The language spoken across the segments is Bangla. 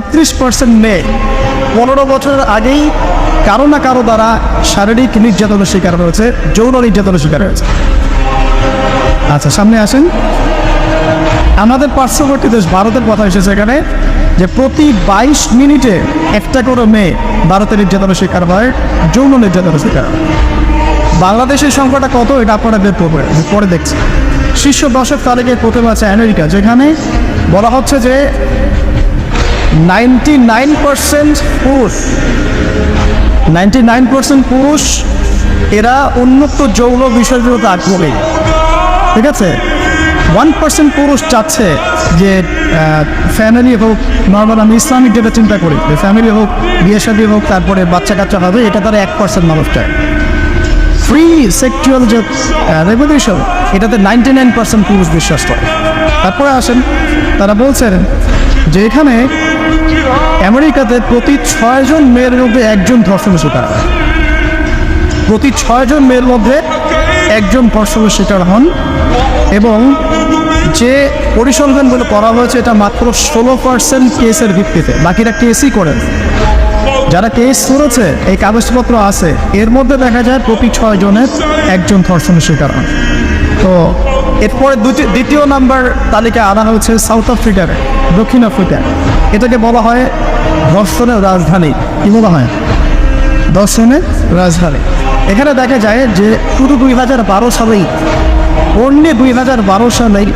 তেত্রিশ পার্সেন্ট মেয়ে পনেরো বছরের আগেই কারও না কারও দ্বারা শারীরিক নির্যাতনের শিকার হয়েছে, যৌন নির্যাতনের শিকার হয়েছে। আচ্ছা সামনে আসেন। আমাদের পার্শ্ববর্তী দেশ ভারতের কথা এসেছে এখানে যে প্রতি বাইশ মিনিটে একটা করে মেয়ে ভারতের নির্যাতনের শিকার হয়, যৌন নির্যাতনের শিকার বাংলাদেশের সংখ্যাটা কত? এটা আপনারা বের করবেন, পরে দেখছি। শীর্ষ দশক তারিখে প্রথমে আছে আমেরিকা, যেখানে বলা হচ্ছে যে নাইনটি নাইন পার্সেন্ট পুরুষ। নাইনটি নাইন পার্সেন্ট পুরুষ, এরা উন্মুক্ত যৌন বিষয়গুলোতে আগ্রহী ঠিক আছে? ওয়ান পার্সেন্ট পুরুষ চাচ্ছে যে ফ্যামিলি হোক নর্মাল আমি ইসলামিক যেটা চিন্তা করি, যে ফ্যামিলি হোক, বিয়ে শাদী হোক, তারপরে বাচ্চা কাচ্চা হবে, এটা তারা এক পার্সেন্ট মানুষ চায় ফ্রি সেক্সুয়াল যে রেভলিউশন এটাতে নাইনটি নাইন পার্সেন্ট পুরুষ বিশ্বাস করে তারপরে আসেন, তারা বলছেন যে এখানে আমেরিকাতে প্রতি ছয়জন মেয়ের মধ্যে একজন ধর্ষণের শিকার হয়। প্রতি ছয়জন মেয়ের মধ্যে একজন ধর্ষণের শিকার হন এবং যে পরিসংখ্যানগুলো করা হয়েছে, এটা মাত্র ষোলো পার্সেন্ট কেসের ভিত্তিতে। বাকিরা কেসই করেন। যারা কেস করেছে, এই কাগজপত্র আছে, এর মধ্যে দেখা যায় প্রতি ছয় জনের একজন ধর্ষণের শিকার হন। তো এরপরে দুটি দ্বিতীয় নাম্বার তালিকা আনা হয়েছে সাউথ আফ্রিকার দক্ষিণ আফ্রিকা এটাকে বলা হয় ধর্ষণের রাজধানী। কি বলা হয়? দর্শনের রাজধানী। এখানে দেখা যায় যে শুধু দুই হাজার বারো সালেই, অন্যে দুই হাজার বারো সালেই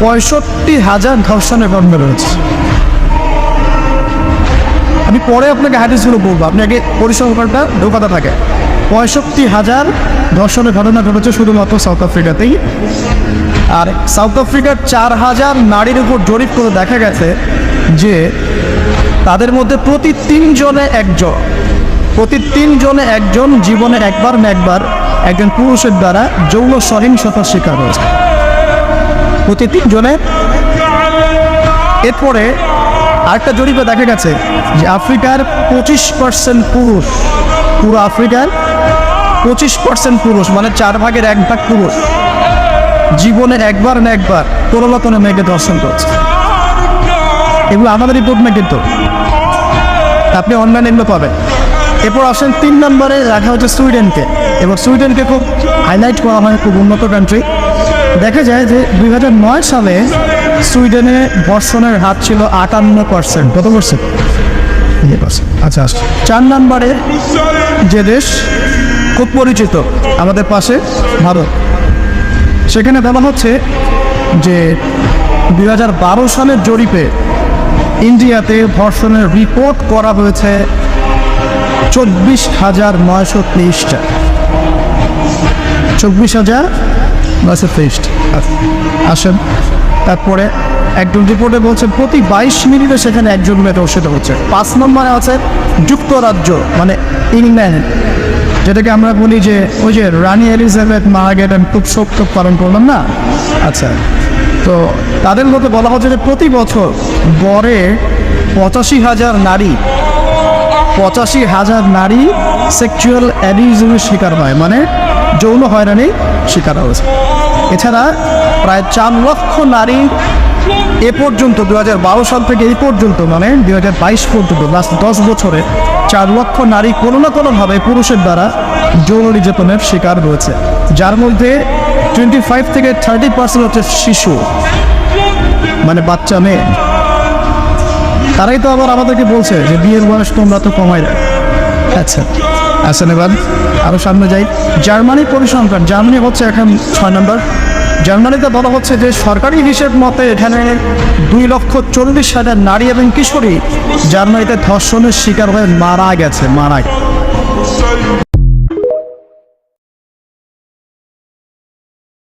পঁয়ষট্টি হাজার ধর্ষণের ঘটনা রয়েছে। আমি পরে আপনাকে হাদিসগুলো বলব। আপনি আগে পরিসংখ্যানটা ঢোকাতে থাকে পঁয়ষট্টি হাজার ধর্ষণের ঘটনা ঘটেছে শুধুমাত্র সাউথ আফ্রিকাতেই। আর সাউথ আফ্রিকার চার হাজার নারীর উপর জরিপ করে দেখা গেছে যে তাদের মধ্যে প্রতি তিনজনে একজন, প্রতি তিনজনে একজন জীবনে একবার না একবার একজন পুরুষের দ্বারা যৌন সহিংসতার শিকার হয়েছে। প্রতি তিনজনে। এরপরে আরেকটা জরিপে দেখা গেছে যে আফ্রিকার পঁচিশ পার্সেন্ট পুরুষ পুরো আফ্রিকার পঁচিশ পার্সেন্ট পুরুষ মানে চার ভাগের এক ভাগ পুরুষ। জীবনে একবার না একবার প্রলোভনে মেয়েকে দর্শন করছে। এগুলো আমাদের রিপোর্ট না কিন্তু। আপনি অনলাইনে এগুলো পাবেন। এরপর আসেন তিন নম্বরে, রাখা হচ্ছে সুইডেনকে। এবং সুইডেনকে খুব হাইলাইট করা হয় খুব উন্নত কান্ট্রি দেখা যায় যে দু হাজার নয় সালে সুইডেনে ধর্ষণের হাত ছিল আটান্ন পার্সেন্ট কত পার্সেন্ট আচ্ছা আচ্ছা চার নম্বরে যে দেশ, খুব পরিচিত আমাদের পাশে, ভারত। সেখানে বলা হচ্ছে যে দুই সালের জরিপে ইন্ডিয়াতে ধর্ষণের রিপোর্ট করা হয়েছে চব্বিশ হাজার নয়শো তেইশটা। চব্বিশ হাজার নয়শো তেইশটা। আসেন। তারপরে একজন রিপোর্টে বলছে প্রতি বাইশ মিনিটে সেখানে একজন মেয়ে ধর্ষিত হচ্ছে। পাঁচ নম্বরে আছে যুক্তরাজ্য মানে ইংল্যান্ড, যেটাকে আমরা বলি যে, ওই যে রানী এলিজাবেথ মারা গেলেন খুব শোক পালন করলাম না? আচ্ছা তো তাদের মধ্যে বলা হচ্ছে যে প্রতি বছর গড়ে পঁচাশি হাজার নারী, পঁচাশি হাজার নারী সেক্সুয়াল অ্যাবিউজের শিকার হয় মানে যৌন হয়রানি শিকার হয়েছে। এছাড়া প্রায় চার লক্ষ নারী এ পর্যন্ত দু হাজার বারো সাল থেকে এই পর্যন্ত মানে দু হাজার বাইশ পর্যন্ত লাস্ট দশ বছরে চার লক্ষ নারী কোনো না কোনোভাবে পুরুষের দ্বারা যৌন নির্যাতনের শিকার রয়েছে। যার মধ্যে টোয়েন্টি ফাইভ থেকে থার্টি পার্সেন্ট হচ্ছে শিশু মানে বাচ্চা মেয়ে। তারাই তো আবার আমাদেরকে বলছে যে বিয়ের বয়স তোমরা তো কমাই দেয় আচ্ছা আসেন এবার আরও সামনে যাই। জার্মানি পরিসংখ্যান, জার্মানি হচ্ছে এখন ছয় নম্বর। জার্মানিতে বলা হচ্ছে যে সরকারি হিসেব মতে এখানে দুই লক্ষ চল্লিশ হাজার নারী এবং কিশোরী জার্মানিতে ধর্ষণের শিকার হয়ে মারা গেছে, মারা